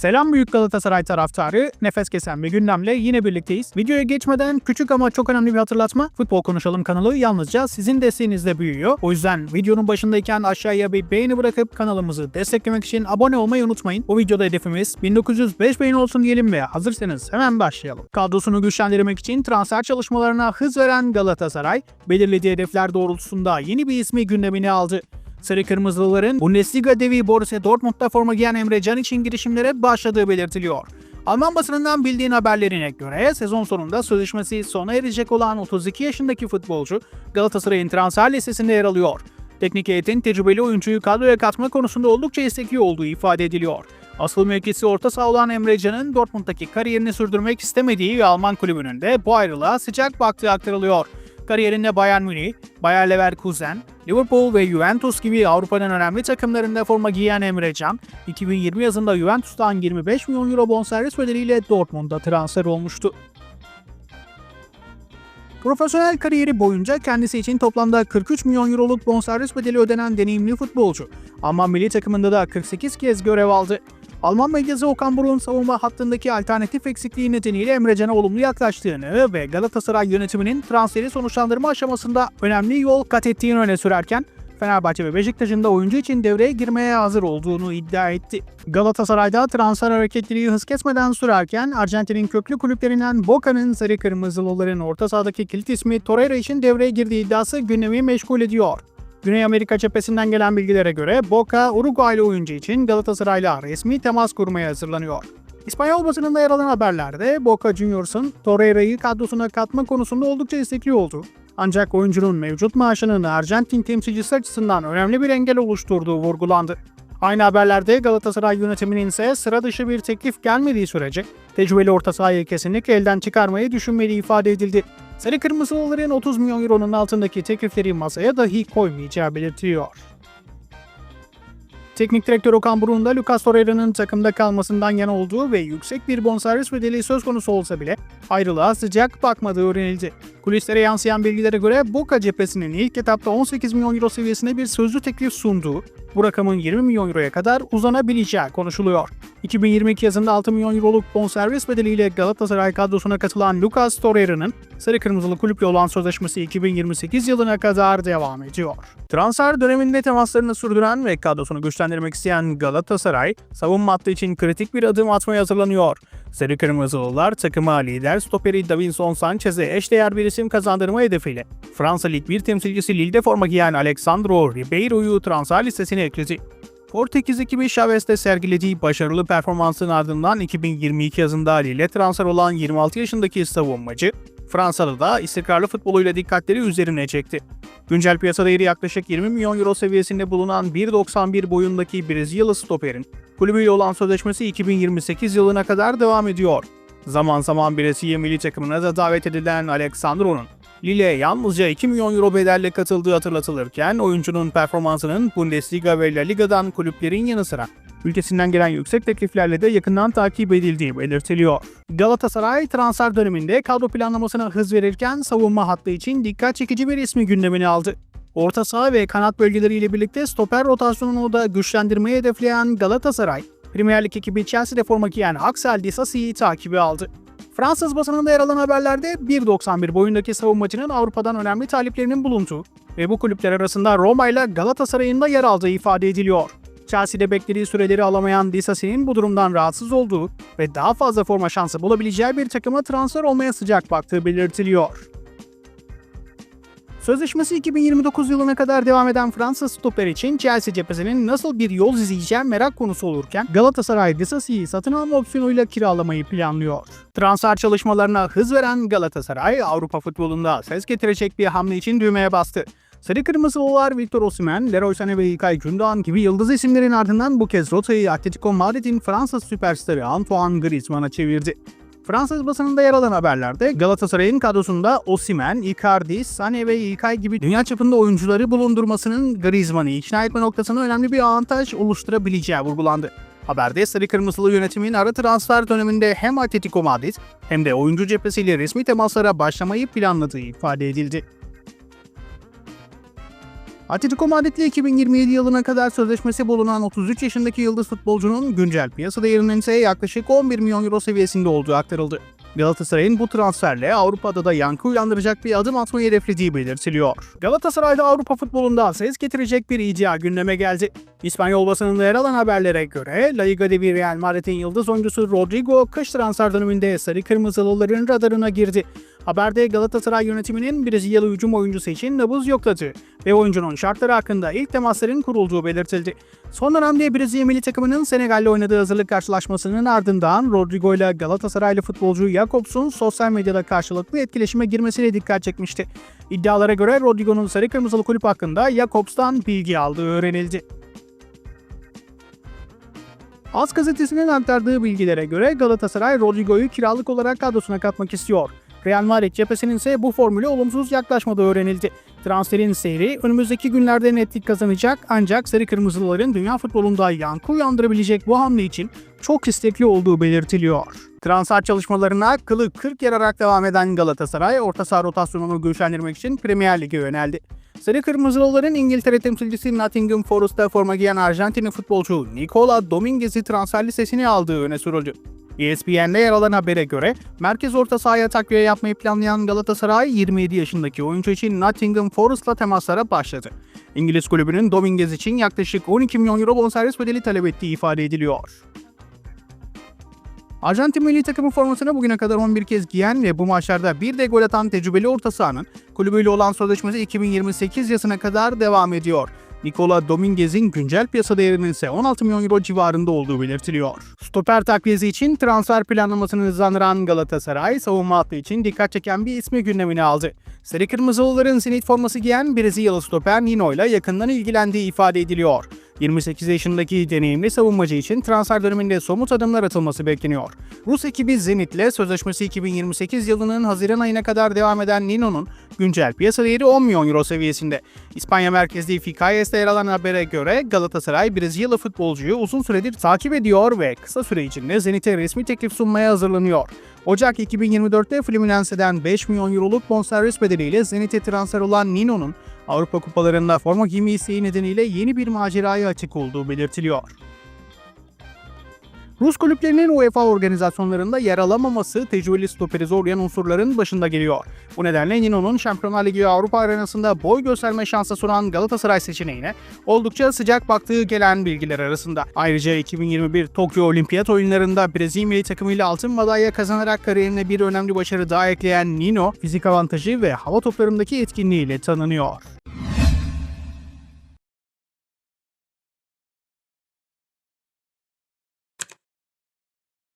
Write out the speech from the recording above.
Selam büyük Galatasaray taraftarı. Nefes kesen bir gündemle yine birlikteyiz. Videoya geçmeden küçük ama çok önemli bir hatırlatma. Futbol Konuşalım kanalı yalnızca sizin desteğinizle büyüyor. O yüzden videonun başındayken aşağıya bir beğeni bırakıp kanalımızı desteklemek için abone olmayı unutmayın. Bu videoda hedefimiz 1905 beğeni olsun diyelim ve hazırsanız hemen başlayalım. Kadrosunu güçlendirmek için transfer çalışmalarına hız veren Galatasaray, belirlediği hedefler doğrultusunda yeni bir ismi gündemine aldı. Sarı Kırmızılıların Bundesliga devi Borussia Dortmund'da forma giyen Emre Can için girişimlere başladığı belirtiliyor. Alman basınından bildiğin haberlerine göre sezon sonunda sözleşmesi sona erecek olan 32 yaşındaki futbolcu Galatasaray'ın transfer listesinde yer alıyor. Teknik heyetin tecrübeli oyuncuyu kadroya katma konusunda oldukça istekli olduğu ifade ediliyor. Asıl mevkisi orta saha olan Emre Can'ın Dortmund'daki kariyerini sürdürmek istemediği Alman kulübünün de bu ayrılığa sıcak baktığı aktarılıyor. Kariyerinde Bayern Münih, Bayer Leverkusen, Liverpool ve Juventus gibi Avrupa'nın önemli takımlarında forma giyen Emre Can, 2020 yazında Juventus'tan 25 milyon euro bonservis bedeliyle Dortmund'a transfer olmuştu. Profesyonel kariyeri boyunca kendisi için toplamda 43 milyon euroluk bonservis bedeli ödenen deneyimli futbolcu. Alman milli takımında da 48 kez görev aldı. Alman medyası Okan Buruk'un savunma hattındaki alternatif eksikliği nedeniyle Emre Can'a olumlu yaklaştığını ve Galatasaray yönetiminin transferi sonuçlandırma aşamasında önemli yol kat ettiğini öne sürerken Fenerbahçe ve Beşiktaş'ın da oyuncu için devreye girmeye hazır olduğunu iddia etti. Galatasaray'da transfer hareketliliği hız kesmeden sürerken Arjantin'in köklü kulüplerinden Boca'nın sarı kırmızılıların orta sahadaki kilit ismi Torreira için devreye girdiği iddiası gündemi meşgul ediyor. Güney Amerika cephesinden gelen bilgilere göre Boca, Uruguaylı oyuncu için Galatasaray'la resmi temas kurmaya hazırlanıyor. İspanyol basınında yer alan haberlerde Boca Juniors'ın Torreira'yı kadrosuna katma konusunda oldukça istekli oldu. Ancak oyuncunun mevcut maaşının Arjantin temsilcisi açısından önemli bir engel oluşturduğu vurgulandı. Aynı haberlerde Galatasaray yönetiminin ise sıra dışı bir teklif gelmediği sürece tecrübeli orta sahayı kesinlikle elden çıkarmayı düşünmediği ifade edildi. Sarı Kırmızılıların 30 milyon euronun altındaki teklifleri masaya dahi koymayacağı belirtiliyor. Teknik direktör Okan Buruk'un da Lucas Torreira'nın takımda kalmasından yana olduğu ve yüksek bir bonservis bedeli söz konusu olsa bile ayrılığa sıcak bakmadığı öğrenildi. Kulislere yansıyan bilgilere göre Boca cephesinin ilk etapta 18 milyon euro seviyesine bir sözlü teklif sunduğu, bu rakamın 20 milyon euroya kadar uzanabileceği konuşuluyor. 2022 yazında 6 milyon euroluk bonservis bedeliyle Galatasaray kadrosuna katılan Lucas Torreira'nın sarı kırmızılı kulüple olan sözleşmesi 2028 yılına kadar devam ediyor. Transfer döneminde temaslarını sürdüren ve kadrosunu güçlendirmek isteyen Galatasaray, savunma hattı için kritik bir adım atmaya hazırlanıyor. Sarı Kırmızılılar takıma lider stoperi Davinson Sanchez'e eşdeğer bir isim kazandırma hedefiyle Fransa Lig 1 temsilcisi Lille'de forma giyen Alexandro Ribeiro'yu transfer listesine ekledi. Portekiz ekibi Chavez'de sergilediği başarılı performansın ardından 2022 yazında Lille transfer olan 26 yaşındaki savunmacı, Fransa'da da istikrarlı futboluyla dikkatleri üzerine çekti. Güncel piyasa değeri yaklaşık 20 milyon euro seviyesinde bulunan 1.91 boyundaki Brezilyalı stoperin kulübüyle olan sözleşmesi 2028 yılına kadar devam ediyor. Zaman zaman Brezilya milli takımına da davet edilen Alexandro'nun Lille'ye yalnızca 2 milyon euro bedelle katıldığı hatırlatılırken oyuncunun performansının Bundesliga ve La Liga'dan kulüplerin yanı sıra ülkesinden gelen yüksek tekliflerle de yakından takip edildiği belirtiliyor. Galatasaray transfer döneminde kadro planlamasına hız verirken savunma hattı için dikkat çekici bir ismi gündemine aldı. Orta saha ve kanat bölgeleriyle birlikte stoper rotasyonunu da güçlendirmeyi hedefleyen Galatasaray, Premier Lig ekibi Chelsea'de forma giyen Axel Disasi'yi takibi aldı. Fransız basınında yer alan haberlerde 1.91 boyundaki savunmacının Avrupa'dan önemli taliplerinin bulunduğu ve bu kulüpler arasında Roma ile Galatasaray'ın da yer aldığı ifade ediliyor. Chelsea'de beklediği süreleri alamayan Disasi'nin bu durumdan rahatsız olduğu ve daha fazla forma şansı bulabileceği bir takıma transfer olmaya sıcak baktığı belirtiliyor. Sözleşmesi 2029 yılına kadar devam eden Fransız stoper için Chelsea cephesinin nasıl bir yol izleyeceği merak konusu olurken Galatasaray Disasi'yi satın alma opsiyonuyla kiralamayı planlıyor. Transfer çalışmalarına hız veren Galatasaray Avrupa futbolunda ses getirecek bir hamle için düğmeye bastı. Sarı Kırmızılılar Victor Osimhen, Leroy Sané ve İlkay Gündoğan gibi yıldız isimlerin ardından bu kez rotayı Atletico Madrid'in Fransız süperstarı Antoine Griezmann'a çevirdi. Fransız basınında yer alan haberlerde Galatasaray'ın kadrosunda Osimhen, Icardi, Sané ve İlkay gibi dünya çapında oyuncuları bulundurmasının Griezmann'ı ikna etme noktasında önemli bir avantaj oluşturabileceği vurgulandı. Haberde Sarı Kırmızılı yönetimin ara transfer döneminde hem Atletico Madrid hem de oyuncu cephesiyle resmi temaslara başlamayı planladığı ifade edildi. Atletico Madrid'le 2027 yılına kadar sözleşmesi bulunan 33 yaşındaki yıldız futbolcunun güncel piyasa değerinin ise yaklaşık 11 milyon euro seviyesinde olduğu aktarıldı. Galatasaray'ın bu transferle Avrupa'da da yankı uyandıracak bir adım atmayı hedeflediği belirtiliyor. Galatasaray'da Avrupa futbolundan ses getirecek bir iddia gündeme geldi. İspanyol basınında yer alan haberlere göre La Liga de Real Madrid'in yıldız oyuncusu Rodrigo kış transfer döneminde sarı kırmızılıların radarına girdi. Haberde Galatasaray yönetiminin Brezilyalı hücum oyuncusu için nabız yokladı ve oyuncunun şartları hakkında ilk temasların kurulduğu belirtildi. Son dönemde Brezilya milli takımının Senegal'le oynadığı hazırlık karşılaşmasının ardından Rodrigo ile Galatasaraylı futbolcu Jakobs'un sosyal medyada karşılıklı etkileşime girmesine dikkat çekmişti. İddialara göre Rodrigo'nun sarı kırmızılı kulüp hakkında Jakobs'tan bilgi aldığı öğrenildi. Az gazetesinin aktardığı bilgilere göre Galatasaray Rodrigo'yu kiralık olarak kadrosuna katmak istiyor. Real Madrid cephesinin ise bu formüle olumsuz yaklaşmadığı öğrenildi. Transferin seyri önümüzdeki günlerde netlik kazanacak ancak Sarı Kırmızılıların dünya futbolunda yankı uyandırabilecek bu hamle için çok istekli olduğu belirtiliyor. Transfer çalışmalarına kılı 40 yararak devam eden Galatasaray orta saha rotasyonunu güçlendirmek için Premier Lig'e yöneldi. Sarı Kırmızılıların İngiltere temsilcisi Nottingham Forest'ta forma giyen Arjantinli futbolcu Nicola Dominguez'i transfer listesine aldığı öne sürüldü. ESPN'de yer alan habere göre merkez orta sahaya takviye yapmayı planlayan Galatasaray 27 yaşındaki oyuncu için Nottingham Forest'la temaslara başladı. İngiliz kulübünün Dominguez için yaklaşık 12 milyon euro bonservis bedeli talep ettiği ifade ediliyor. Arjantin milli takımı formasını bugüne kadar 11 kez giyen ve bu maçlarda bir de gol atan tecrübeli orta sahanın kulübüyle olan sözleşmesi 2028 yazına kadar devam ediyor. Nicola Dominguez'in güncel piyasa değerinin ise 16 milyon euro civarında olduğu belirtiliyor. Stoper takviyesi için transfer planlamasını hızlandıran Galatasaray, savunma hattı için dikkat çeken bir ismi gündemine aldı. Sarı Kırmızılıların sinit forması giyen Brezilyalı stoper Nino ile yakından ilgilendiği ifade ediliyor. 28 yaşındaki deneyimli savunmacı için transfer döneminde somut adımlar atılması bekleniyor. Rus ekibi Zenit'le sözleşmesi 2028 yılının Haziran ayına kadar devam eden Nino'nun güncel piyasa değeri 10 milyon euro seviyesinde. İspanya merkezli Fikayes'te yer alan habere göre Galatasaray Brezilyalı futbolcuyu uzun süredir takip ediyor ve kısa süre içinde Zenit'e resmi teklif sunmaya hazırlanıyor. Ocak 2024'te Fluminense'den 5 milyon euroluk bonservis bedeliyle Zenit'e transfer olan Nino'nun Avrupa kupalarında forma giyme isteği nedeniyle yeni bir maceraya açık olduğu belirtiliyor. Rus kulüplerinin UEFA organizasyonlarında yer alamaması tecrübeli stoperi zorlayan unsurların başında geliyor. Bu nedenle Nino'nun Şampiyonlar Ligi Avrupa arenasında boy gösterme şansı sunan Galatasaray seçeneğine oldukça sıcak baktığı gelen bilgiler arasında. Ayrıca 2021 Tokyo Olimpiyat oyunlarında Brezilya milli takımıyla altın madalya kazanarak kariyerine bir önemli başarı daha ekleyen Nino, fizik avantajı ve hava toplarındaki etkinliğiyle tanınıyor.